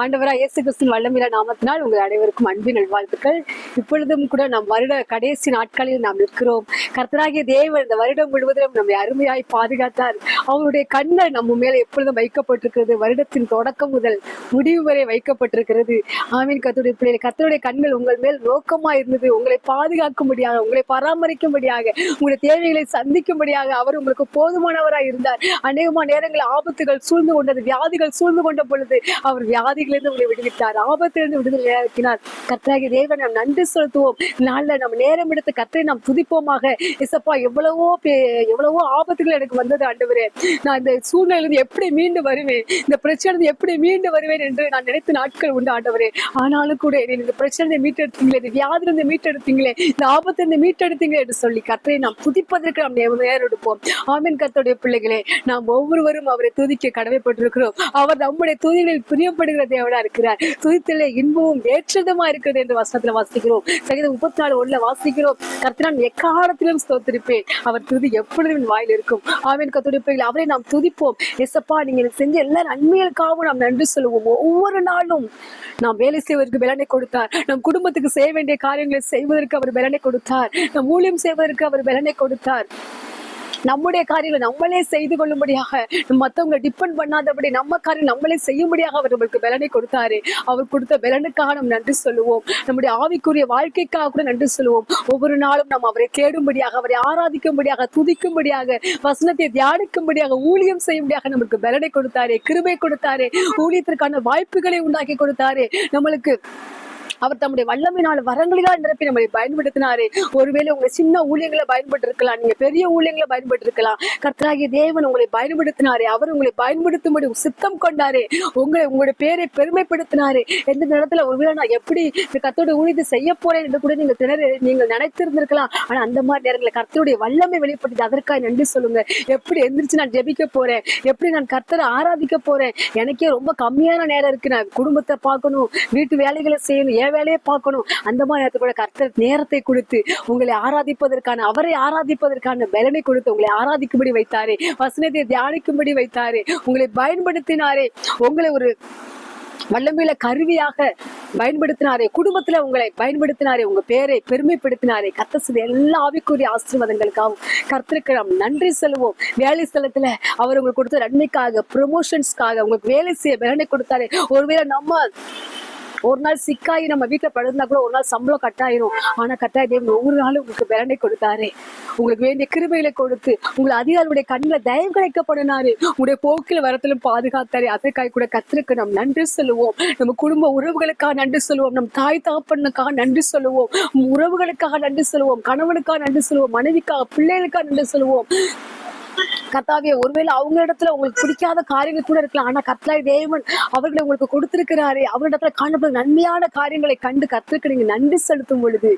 ஆண்டவரா இயேசு கிறிஸ்தின் வல்லமில நாமத்தினால் உங்கள் அனைவருக்கும் அன்பின் நல்வாழ்த்துக்கள். இப்பொழுதும் கூட நம் வருட கடைசி நாட்களில் நாம் நிற்கிறோம். கர்த்தராகிய தேவன் இந்த வருடம் முழுவதும் நம்மை அருமையாய் பாதுகாத்தார். அவருடைய கண்கள் நம்ம மேல எப்பொழுதும் வைக்கப்பட்டிருக்கிறது. வருடத்தின் தொடக்கம் முதல் முடிவு வரை வைக்கப்பட்டிருக்கிறது. ஆமீன். கத்துடைய பிள்ளைகள் கத்தருடைய கண்கள் உங்கள் மேல் நோக்கமா இருந்தது. உங்களை பாதுகாக்கும்படியாக உங்களை பராமரிக்கும்படியாக உங்களுடைய தேவைகளை சந்திக்கும்படியாக அவர் உங்களுக்கு போதுமானவராய் இருந்தார். அநேகமான நேரங்களில் ஆபத்துகள் சூழ்ந்து கொண்டது வியாதிகள் சூழ்ந்து கொண்ட பொழுது அவர் வியாதிகளிலிருந்து உங்களை விடுவித்தார். ஆபத்திலிருந்து விடுதலை ஆக்கினார் தேவன் நாம் நன்றி செலுத்துவோம். நாளில் நம்ம நேரம் எடுத்து கர்த்தரை நாம் துதிப்போமாக. இசப்பா எவ்வளவோ எவ்வளவோ ஆபத்துகள் எனக்கு வந்தது ஆண்டவரே. நான் இந்த சூழ்நிலையிலிருந்து எப்படி மீண்டு வருவேன்? இந்த பிரச்சனை எப்படி மீண்டு வருவேன் என்று நான் நினைத்த நாட்கள் உண்டு ஆண்டவரே. ஆனாலும் கூட இந்த பிரச்சனை மீட்டெடுத்தீங்களே இந்த வியாதிலிருந்து மீட்டெடுத்தீங்களே இந்த ஆபத்திலிருந்து மீட்டெடுத்தீங்களே என்று சொல்லி கர்த்தரை நாம் துதிப்பதற்கு நாம் நேரம் எடுப்போம் ஆமீன் கர்த்தருடைய பிள்ளைகளே நாம் ஒவ்வொருவரும் அவரை துதிக்க கடமைப்பட்டிருக்கிறோம். அவர் நம்முடைய துதிகளில் பிரியப்படுகிறது தேவனா இருக்கிறார். துதித்திலே இன்பமும் ஏற்றதுமா இருக்கிறது என்று வசனத்துல வாசிக்கிறோம். சங்கீதம் முப்பத்தி நாலு ஒண்ணுல வாசிக்கிறோம். கர்த்தனான் எக்காலத்திலும் ஸ்தோத்திருப்பேன். அவர் துதி எப்பொழுதும் வாயில் இருக்கும். ஆவின் கத்துடிப்பையில் அவரை நாம் துதிப்போம். எசப்பா நீங்க எனக்கு செஞ்ச எல்லா நன்மைகளுக்காகவும் நாம் நன்றி சொல்லுவோம். ஒவ்வொரு நாளும் நாம் வேலை செய்வதற்கு பலனை கொடுத்தார். நம் குடும்பத்துக்கு செய்ய வேண்டிய காரியங்களை செய்வதற்கு அவர் பலனை கொடுத்தார். நம் ஊழியம் செய்வதற்கு அவர் பலனை கொடுத்தார். நம்முடைய காரியங்களை நம்மளே செய்து கொள்ளும்படியாக மற்றவங்களை டிபெண்ட் பண்ணாதபடி நம்ம காரியம் நம்மளே செய்யும்படியாக அவர் நம்மளுக்கு பலனை கொடுத்தாரு. அவர் கொடுத்த பலனுக்காக நம்ம நன்றி சொல்லுவோம். நம்முடைய ஆவிக்குரிய வாழ்க்கைக்காக கூட நன்றி சொல்லுவோம். ஒவ்வொரு நாளும் நம்ம அவரை தேடும்படியாக அவரை ஆராதிக்கும்படியாக துதிக்கும்படியாக வசனத்தை தியானிக்கும்படியாக ஊழியம் செய்யும்படியாக நமக்கு பலனை கொடுத்தாரு கிருபை கொடுத்தாரு ஊழியத்திற்கான வாய்ப்புகளை உண்டாக்கி கொடுத்தாரு. நம்மளுக்கு அவர் தம்முடைய வல்லமையினால் வரங்களினால் நிரப்பி நம்மளை பயன்படுத்தினாரு. ஒருவேளை உங்க சின்ன ஊழியங்களை பயன்பட்டு இருக்கலாம் நீங்க பெரிய ஊழியங்களை பயன்பட்டு இருக்கலாம் கர்த்தராகிய தேவன் உங்களை பயன்படுத்தினாரு. அவர் உங்களை பயன்படுத்தும்படி சித்தம் கொண்டாரு. உங்களை உங்களுடைய பேரை பெருமைப்படுத்தினாரு. எந்த நேரத்துல ஒருவேளை நான் எப்படி இந்த கர்த்தருடைய ஊழியத்தை செய்ய போறேன் என்று கூட நீங்க திணறு நீங்கள் நினைத்திருந்திருக்கலாம். ஆனா அந்த மாதிரி நேரங்களில் கர்த்தருடைய வல்லமை வெளிப்பட்டது அதற்காக நன்றி சொல்லுங்க. எப்படி எந்திரிச்சு நான் ஜெபிக்க போறேன்? எப்படி நான் கர்த்தரை ஆராதிக்க போறேன்? எனக்கே ரொம்ப கம்மியான நேரம் இருக்கு. நான் குடும்பத்தை பார்க்கணும். வீட்டு வேலைகளை செய்யணும். என் வேலையை பார்க்கணும். அந்த மாதிரி நேரத்துல கூட கர்த்தர் நேரத்தை கொடுத்து உங்களை ஆராதிப்பதற்கான அவரை ஆராதிப்பதற்கான பலனை கொடுத்து உங்களை ஆராதிக்கும்படி வைத்தாரே. வசனத்தை தியானிக்கும்படி வைத்தாரே. உங்களை பயன்படுத்தினாரே. உங்களை ஒரு வல்லமையில கருவியாக பயன்படுத்தினாரே. குடும்பத்துல உங்களை பயன்படுத்தினாரே. உங்க பேரை பெருமைப்படுத்தினாரே. கத்த எல்லா ஆவிக்குரிய ஆசீர்வாதங்களுக்காகவும் கர்த்தருக்கு நாம் நன்றி செல்வோம் வேலை ஸ்தலத்துல அவர் உங்களுக்கு கொடுத்த நன்மைக்காக ப்ரொமோஷன்ஸ்க்காக உங்களுக்கு வேலை செய்ய பலனை கொடுத்தாரு. ஒருவேளை நம்ம ஒரு நாள் சிக்காயி நம்ம வீட்டுல படுந்தா கூட ஒரு நாள் சம்பளம் கட்டாயிரும். ஆனா கட்டாய தேவன் ஒவ்வொரு நாளும் உங்களுக்கு பலனை கொடுத்தாரு. உங்களுக்கு வேண்டிய கிருபையில கொடுத்து உங்களை அதிகாரியுடைய கண்ணில் தயம் கிடைக்கப்படினாரு. உங்களுடைய போக்கில் வரத்திலும் பாதுகாத்தாரு. அதற்காக கூட கத்திருக்கு நாம் நன்றி சொல்லுவோம். நம்ம குடும்ப உறவுகளுக்காக நன்றி சொல்லுவோம். நம் தாய் தகப்பனுக்காக நன்றி சொல்லுவோம். உறவுகளுக்காக நன்றி சொல்லுவோம். கணவனுக்காக நன்றி சொல்லுவோம். மனைவிக்காக பிள்ளைகளுக்காக நன்றி சொல்லுவோம். கத்தாவே ஒருவேளை அவங்க இடத்துல உங்களுக்கு பிடிக்காத காரியங்கள் கூட இருக்கலாம். ஆனா கத்தாய் தேவன் அவர்களை உங்களுக்கு கொடுத்திருக்கிறாரே. அவரிடத்துல காணப்படும் நன்மையான காரியங்களை கண்டு கத்திருக்கிறீங்க நீங்க நன்றி செலுத்தும் பொழுது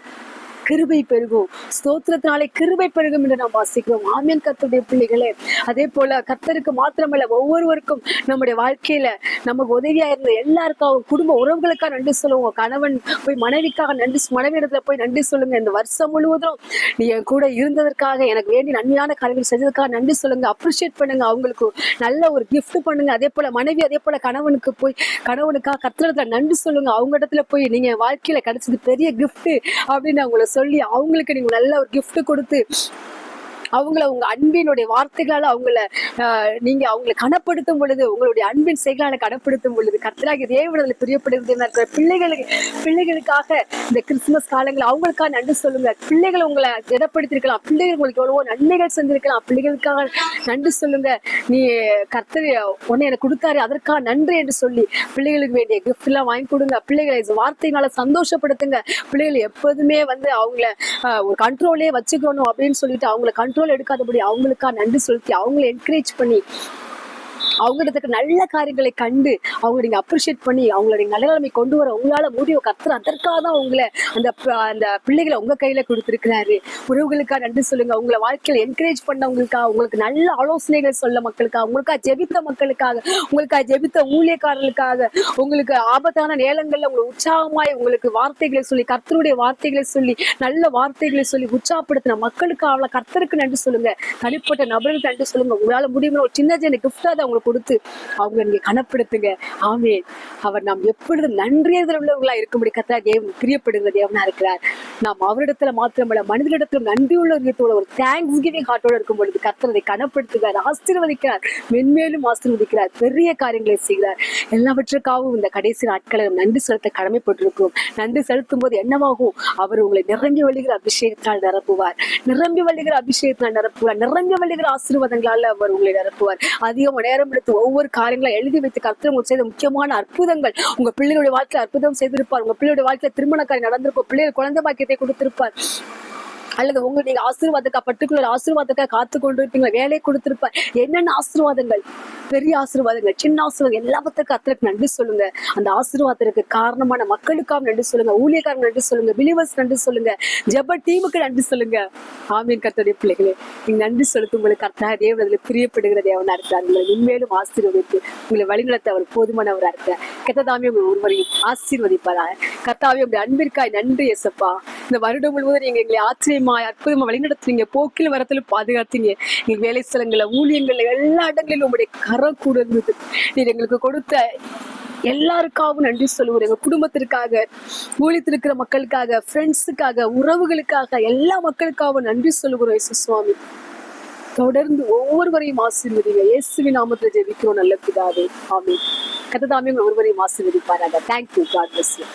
கிருபை பெருகும். ஸ்தோத்திரத்தினாலே கிருபை பெருகும் என்று நாம் வாசிக்கிறோம். ஆமியன் கர்த்தருடைய பிள்ளைகளே. அதே போல கத்தருக்கு மாத்திரமல்ல ஒவ்வொருவருக்கும் நம்முடைய வாழ்க்கையில நமக்கு உதவியா இருந்த எல்லாருக்காகவும் குடும்ப உறவுகளுக்காக நன்றி சொல்லுவோம். கணவன் போய் மனைவிக்காக நன்றி மனைவி இடத்துல போய் நன்றி சொல்லுங்க. இந்த வருஷம் முழுவதும் நீ என் கூட இருந்ததற்காக எனக்கு வேண்டி நன்மையான காரியங்கள் செஞ்சதுக்காக நன்றி சொல்லுங்க. அப்ரிஷியேட் பண்ணுங்க. அவங்களுக்கு நல்ல ஒரு கிஃப்ட் பண்ணுங்க. அதே போல மனைவி அதே போல கணவனுக்கு போய் கணவனுக்காக கத்திரத்துல நன்றி சொல்லுங்க. அவங்க இடத்துல போய் நீங்க வாழ்க்கையில கிடைச்சது பெரிய கிஃப்ட் அப்படின்னு அவங்கள சொல்லி அவங்களுக்கு நீங்க நல்ல ஒரு கிஃப்ட் கொடுத்து அவங்கள உங்க அன்பினுடைய வார்த்தைகளால அவங்கள நீங்க அவங்களை கனப்படுத்தும் பொழுது உங்களுடைய அன்பின் செயலால கனப்படுத்தும் பொழுது கர்த்தராகிய தேவனத்தில் பிரியப்படுகிறது இருக்கிற பிள்ளைகளுக்கு பிள்ளைகளுக்காக இந்த கிறிஸ்துமஸ் காலங்கள் அவங்களுக்காக நன்றி சொல்லுங்க பிள்ளைகள் உங்களை திடப்படுத்திருக்கலாம் பிள்ளைகள் உங்களுக்கு எவ்வளவோ நன்மைகள் செஞ்சிருக்கலாம். பிள்ளைகளுக்காக நன்றி சொல்லுங்க நீ கர்த்தர் உன்னை எனக்கு கொடுத்தாரு. அதற்காக நன்றி என்று சொல்லி பிள்ளைகளுக்கு வேண்டிய கிஃப்ட் எல்லாம் வாங்கி கொடுங்க. பிள்ளைகளை வார்த்தையினால சந்தோஷப்படுத்துங்க. பிள்ளைகள் எப்போதுமே வந்து அவங்கள ஒரு கண்ட்ரோலே வச்சுக்கணும் அப்படின்னு சொல்லிட்டு அவங்கள கண்ட்ரோல் எடுக்காதபடி அவங்களுக்கா நன்றி செலுத்தி அவங்கள என்கரேஜ் பண்ணி அவங்களுக்கு நல்ல காரியங்களை கண்டு அவங்க நீங்கள் அப்ரிஷியேட் பண்ணி அவங்களுடைய நல்ல நிலைமை கொண்டு வர உங்களால முடியும். கத்துற அதற்காக தான் உங்களை அந்த அந்த பிள்ளைகளை உங்க கையில கொடுத்துருக்கிறாரு. உறவுகளுக்காக நன்றி சொல்லுங்க. உங்களை வாழ்க்கையில என்கரேஜ் பண்ணவங்களுக்காக உங்களுக்கு நல்ல ஆலோசனைகள் சொல்ல மக்களுக்காக உங்களுக்காக ஜெபித்த மக்களுக்காக உங்களுக்காக ஜெபித்த ஊழியக்காரர்களுக்காக உங்களுக்கு ஆபத்தான நேரங்கள்ல உங்களை உற்சாகமாய் உங்களுக்கு வார்த்தைகளை சொல்லி கர்த்தருடைய வார்த்தைகளை சொல்லி நல்ல வார்த்தைகளை சொல்லி உற்சாகப்படுத்தின மக்களுக்கு அவளை கர்த்தருக்கு நன்றி சொல்லுங்க. தனிப்பட்ட நபருக்கு நன்றி சொல்லுங்க. உங்களால முடியும் ஒரு சின்ன சின்ன கிஃப்டா அதை அவங்களுக்கு கொடுத்து அவங்க நீங்க கனப்படுத்துங்க. ஆமே அவர் நாம் எப்பொழுதும் நன்றியதில் உள்ளவர்களா இருக்கும்படி கத்தா தேவன் பிரியப்படுகிற தேவனா இருக்கிறார். நாம் அவரிடத்துல மாத்திரமல்ல மனிதனிடத்திலும் நன்றி உள்ள ஒரு தேங்க்ஸ் கிவிங் ஹார்ட்டோட இருக்கும் பொழுது கர்த்தர் கனப்படுத்துகிறார் ஆசீர்வதிக்கிறார் மென்மேலும் ஆசீர்வதிக்கிறார் பெரிய காரியங்களை செய்கிறார். எல்லாவற்றுக்காகவும் இந்த கடைசி நாட்களை நன்றி செலுத்த கடமைப்பட்டிருக்கிறோம். நன்றி செலுத்தும் போது என்னவாகும்? அவர் உங்களை நிரம்பி வழிகிற அபிஷேகத்தால் நிரப்புவார். நிரம்பி வழிகிற அபிஷேகத்தால் நிரப்புவார். நிரம்பி வழிகிற ஆசீர்வாதங்களால் அவர் உங்களை நிரப்புவார். அதிகம் நேரம் எடுத்து ஒவ்வொரு காரியங்களை எழுதி வைத்து கர்த்தர் உங்களுக்கு செய்த முக்கியமான அற்புதங்கள். உங்க பிள்ளைகளுடைய வாழ்க்கையில் அற்புதம் செய்திருப்பார். உங்க பிள்ளையுடைய வாழ்க்கையில் திருமண காரியம் நடந்திருக்கும். பிள்ளைகள் குழந்தை பாக்கியத்தை கொடுத்திருப்பார். அல்லது உங்க நீங்க ஆசீர்வாதக்கா பர்டிகுலர் ஆசீர்வாதக்கா காத்து கொண்டு இருப்பீங்க வேலையை கொடுத்துருப்ப என்னென்ன ஆசீர்வாதங்கள்? பெரிய ஆசீர்வாதங்கள் சின்ன ஆசீர்வாதம் எல்லாத்துக்கும் கத்தருக்கு நன்றி சொல்லுங்க. அந்த ஆசீர்வாதத்திற்கு காரணமான மக்களுக்காக நன்றி சொல்லுங்க ஊழியக்காரங்க நன்றி சொல்லுங்க பிலிவர்ஸ் நன்றி சொல்லுங்க ஜெப டீமுக்கு நன்றி சொல்லுங்க. ஆமீன் கத்தோடைய பிள்ளைகளே. நீங்க நன்றி செலுத்தும் உங்களுக்கு கர்த்தா தேவன் பிரியப்படுகிற தேவனா இருக்கிறார். உங்களை உண்மையிலும் ஆசீர்வதித்து உங்களை வழிநடத்த அவர் போதுமானவராக இருக்கிறார். கத்ததாமே உங்கள் ஒருவரையும் ஆசீர்வதிப்பாரா கர்த்தாவே உங்களுடைய அன்பிற்காய் நன்றி எசப்பா இந்த வருடம் முழுவதும் நீங்க எங்களை அற்புதமாய் அற்புதமா வழிநடத்துறீங்க போக்கில் வரத்துல பாதுகாத்தீங்க. எங்க வேலை ஸ்தலங்கள ஊழியங்கள்ல எல்லா இடங்களிலும் உங்களுடைய கரை கூட இருந்தது. நீர் எங்களுக்கு கொடுத்த எல்லாருக்காகவும் நன்றி சொல்லுவோம் எங்க குடும்பத்திற்காக ஊழித்திருக்கிற இருக்கிற மக்களுக்காக ஃப்ரெண்ட்ஸுக்காக உறவுகளுக்காக எல்லா மக்களுக்காகவும் நன்றி சொல்லுகிறோம் இயேசு சுவாமி. தொடர்ந்து ஒவ்வொருவரையும் ஆசீர்வதிங்க இயேசுவின் நாமத்தில் ஜெபிக்கிறோம் நல்ல பிதாவே. ஆமி கதை தாமே ஒருவரையும் ஆசீர்வதிப்பாராங்க thank you God bless you